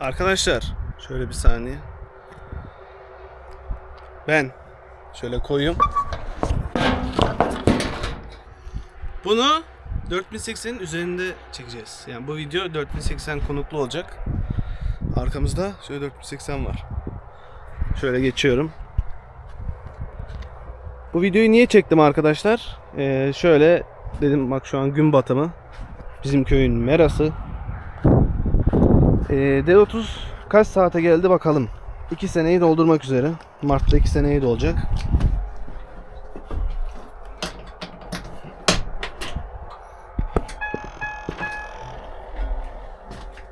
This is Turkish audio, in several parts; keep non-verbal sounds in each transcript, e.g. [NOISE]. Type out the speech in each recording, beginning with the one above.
Arkadaşlar şöyle bir saniye. Ben şöyle koyayım. Bunu 4080'in üzerinde çekeceğiz. Yani bu video 4080 konuklu olacak. Arkamızda şöyle 4080 var. Şöyle geçiyorum. Bu videoyu niye çektim arkadaşlar? Ee, şöyle dedim bak şu an gün batımı. Bizim köyün merası. Ee, D30 kaç saate geldi bakalım. 2 seneyi doldurmak üzere. Mart'ta 2 seneyi dolacak.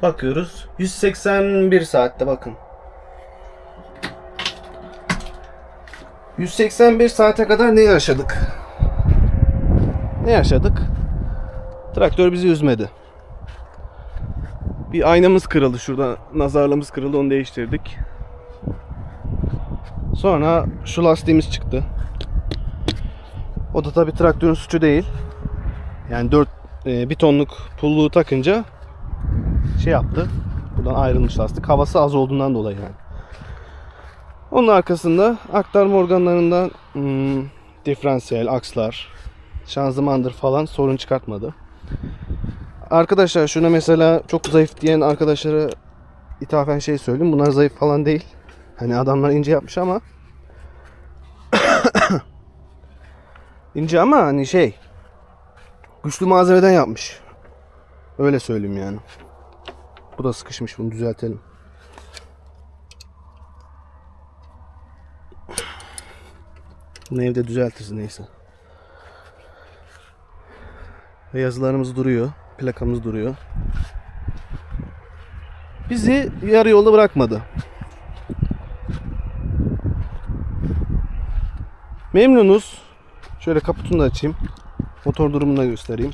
Bakıyoruz. 181 saatte bakın. 181 saate kadar ne yaşadık? Ne yaşadık? Traktör bizi üzmedi. Bir aynamız kırıldı şurada. Nazarlığımız kırıldı onu değiştirdik. Sonra şu lastiğimiz çıktı. O da tabii traktörün suçu değil. Yani 4 bir tonluk pulluğu takınca şey yaptı. Buradan ayrılmış lastik. Havası az olduğundan dolayı yani. Onun arkasında aktarma organlarından hmm, diferansiyel, akslar, şanzımandır falan sorun çıkartmadı. Arkadaşlar şuna mesela çok zayıf diyen arkadaşlara ithafen şey söyleyeyim. Bunlar zayıf falan değil. Hani adamlar ince yapmış ama [COUGHS] ince ama hani şey güçlü malzemeden yapmış. Öyle söyleyeyim yani. Bu da sıkışmış bunu düzeltelim. Bunu evde düzeltiriz neyse. Ve yazılarımız duruyor. Plakamız duruyor. Bizi yarı yolda bırakmadı. Memnunuz. Şöyle kaputunu da açayım. Motor durumunu da göstereyim.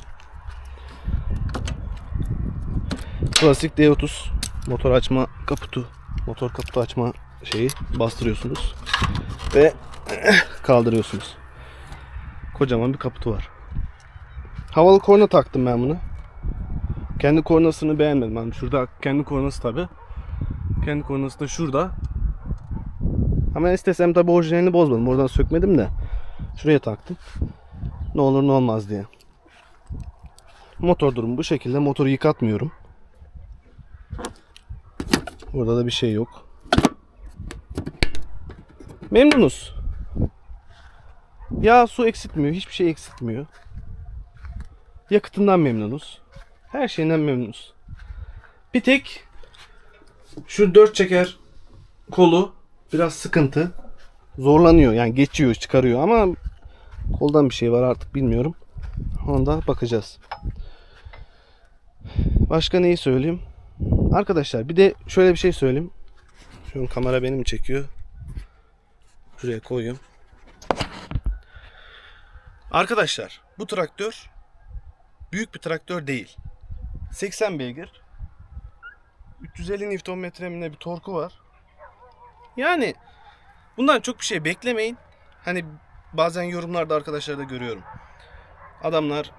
Klasik D30 motor açma kaputu. Motor kaputu açma şeyi bastırıyorsunuz. Ve [CLEARS THROAT] kaldırıyorsunuz. Kocaman bir kaputu var. Havalı korna taktım ben bunu. Kendi kornasını beğenmedim. Yani şurada kendi kornası tabi. Kendi kornası da şurada. Ama istesem tabi orijinalini bozmadım. Oradan sökmedim de. Şuraya taktım. Ne olur ne olmaz diye. Motor durumu bu şekilde. Motoru yıkatmıyorum. Burada da bir şey yok. Memnunuz. Yağ su eksiltmiyor. Hiçbir şey eksiltmiyor. Yakıtından memnunuz. Her şeyinden memnunuz. Bir tek şu dört çeker kolu biraz sıkıntı. Zorlanıyor yani geçiyor çıkarıyor ama koldan bir şey var artık bilmiyorum. Onda bakacağız. Başka neyi söyleyeyim? Arkadaşlar bir de şöyle bir şey söyleyeyim. Şu kamera benim çekiyor. Şuraya koyuyorum. Arkadaşlar bu traktör büyük bir traktör değil. 80 beygir. 350 Nm bir torku var. Yani bundan çok bir şey beklemeyin. Hani bazen yorumlarda arkadaşlar da görüyorum. Adamlar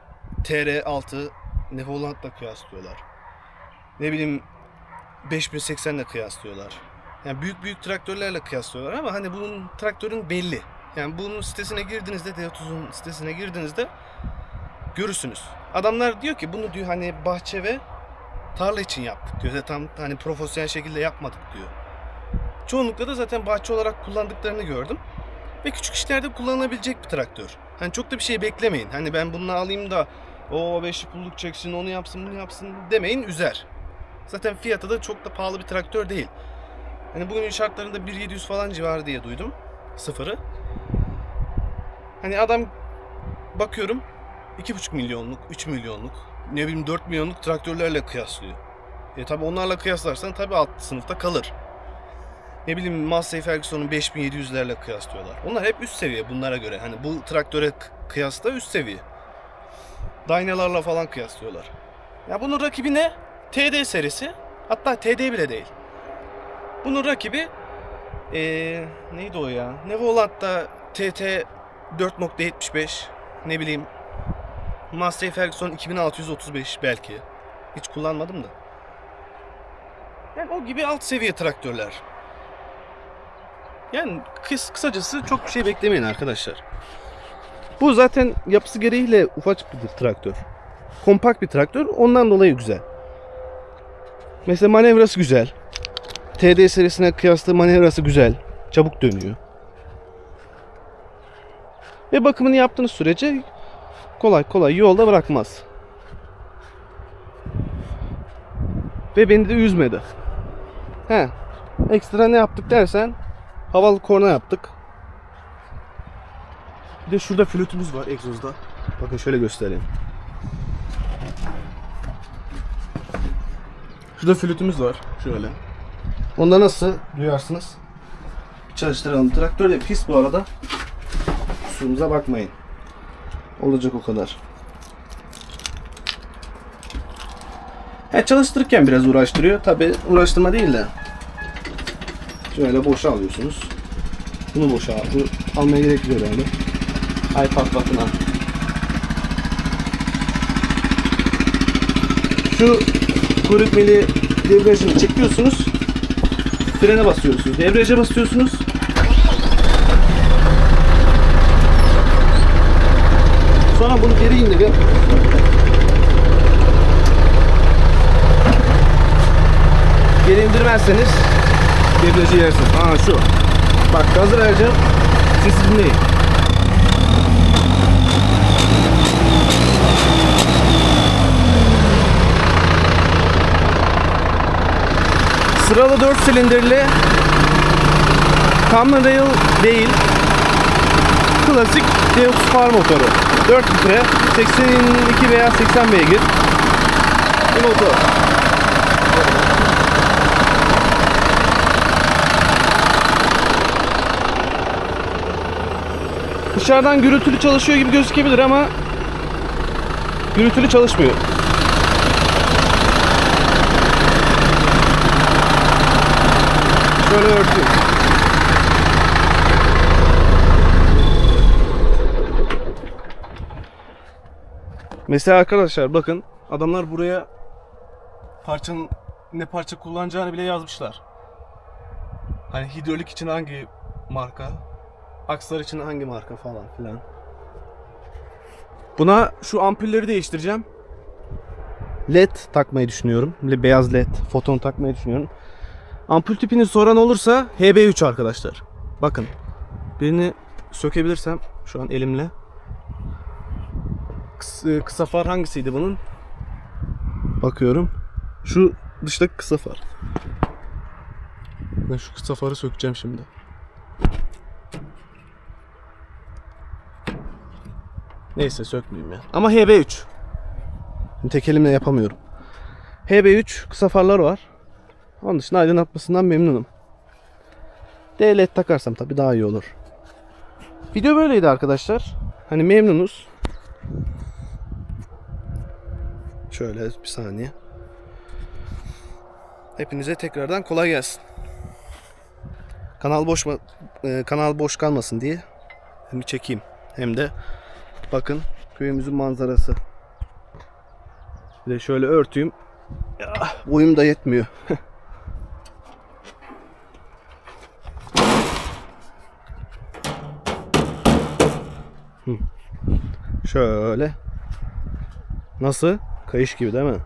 TR6 Nevoland'la kıyaslıyorlar. Ne bileyim 5080 ile kıyaslıyorlar. Yani büyük büyük traktörlerle kıyaslıyorlar ama hani bunun traktörün belli. Yani bunun sitesine girdiğinizde D30'un sitesine girdiğinizde görürsünüz. Adamlar diyor ki bunu diyor hani bahçe ve tarla için yaptık diyor. Tam hani profesyonel şekilde yapmadık diyor. Çoğunlukla da zaten bahçe olarak kullandıklarını gördüm. Ve küçük işlerde kullanılabilecek bir traktör. Hani çok da bir şey beklemeyin. Hani ben bunu alayım da o beşli pulluk çeksin, onu yapsın, bunu yapsın demeyin üzer. Zaten fiyatı da çok da pahalı bir traktör değil. Hani bugünün şartlarında 1700 falan civarı diye duydum. Sıfırı. Hani adam bakıyorum 2,5 milyonluk, 3 milyonluk, ne bileyim 4 milyonluk traktörlerle kıyaslıyor. E tabi onlarla kıyaslarsan tabi alt sınıfta kalır. Ne bileyim Massey Ferguson'un 5700'lerle kıyaslıyorlar. Onlar hep üst seviye bunlara göre. Hani bu traktöre kıyasla üst seviye. Dynalarla falan kıyaslıyorlar. Ya bunun rakibi ne? TD serisi. Hatta TD bile değil. Bunun rakibi ee, neydi o ya? Nevoland'da TT 4.75 ne bileyim Massey Ferguson 2635 belki. Hiç kullanmadım da. Yani o gibi alt seviye traktörler. Yani kıs, kısacası çok bir şey beklemeyin arkadaşlar. Bu zaten yapısı gereğiyle ufak bir traktör. Kompakt bir traktör. Ondan dolayı güzel. Mesela manevrası güzel. TD serisine kıyasla manevrası güzel. Çabuk dönüyor. Ve bakımını yaptığınız sürece kolay kolay yolda bırakmaz. Ve beni de üzmedi. He. Ekstra ne yaptık dersen havalı korna yaptık. Bir de şurada flütümüz var egzozda. Bakın şöyle göstereyim. Şurada flütümüz var. Şöyle. Onda nasıl duyarsınız? Bir çalıştıralım. Traktör de pis bu arada. Kusurumuza bakmayın. Olacak o kadar. He, çalıştırırken biraz uğraştırıyor. Tabi uğraştırma değil de. Şöyle boşa alıyorsunuz. Bunu boşa al. Bunu almaya gerek yok herhalde. bakın ha. Şu kuyruk mili debriyajını çekiyorsunuz. Frene basıyorsunuz. Debriyaja basıyorsunuz. Sonra bunu geri indirin. Geri indirmezseniz debriyajı yersiniz. Aa şu. Bak gazı vereceğim. Siz dinleyin. Sıralı 4 silindirli Common Rail değil Klasik Deus Far motoru 4 litre 82 veya 80 beygir Bir motor Dışarıdan gürültülü çalışıyor gibi gözükebilir ama gürültülü çalışmıyor. Şöyle örteyim. Mesela arkadaşlar bakın adamlar buraya parçanın ne parça kullanacağını bile yazmışlar. Hani hidrolik için hangi marka, akslar için hangi marka falan filan. Buna şu ampulleri değiştireceğim. LED takmayı düşünüyorum. Beyaz LED, foton takmayı düşünüyorum. Ampul tipini soran olursa HB3 arkadaşlar. Bakın. Birini sökebilirsem şu an elimle. Kısa, kısa far hangisiydi bunun? Bakıyorum. Şu dıştaki kısa far. Ben şu kısa farı sökeceğim şimdi. Neyse sökmeyeyim ya. Ama HB3. Tek elimle yapamıyorum. HB3 kısa farlar var. Onun dışında aydınlatmasından memnunum. D-LED takarsam tabii daha iyi olur. Video böyleydi arkadaşlar. Hani memnunuz. Şöyle bir saniye. Hepinize tekrardan kolay gelsin. Kanal boş e, kanal boş kalmasın diye hem çekeyim hem de bakın köyümüzün manzarası. Bir de şöyle örteyim. Ya, boyum da yetmiyor. [LAUGHS] Şöyle. Nasıl? Kayış gibi değil mi?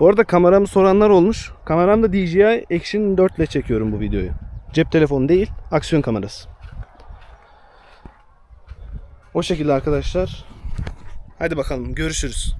Bu arada kameramı soranlar olmuş. Kameram da DJI Action 4 ile çekiyorum bu videoyu. Cep telefonu değil, aksiyon kamerası. O şekilde arkadaşlar. Hadi bakalım görüşürüz.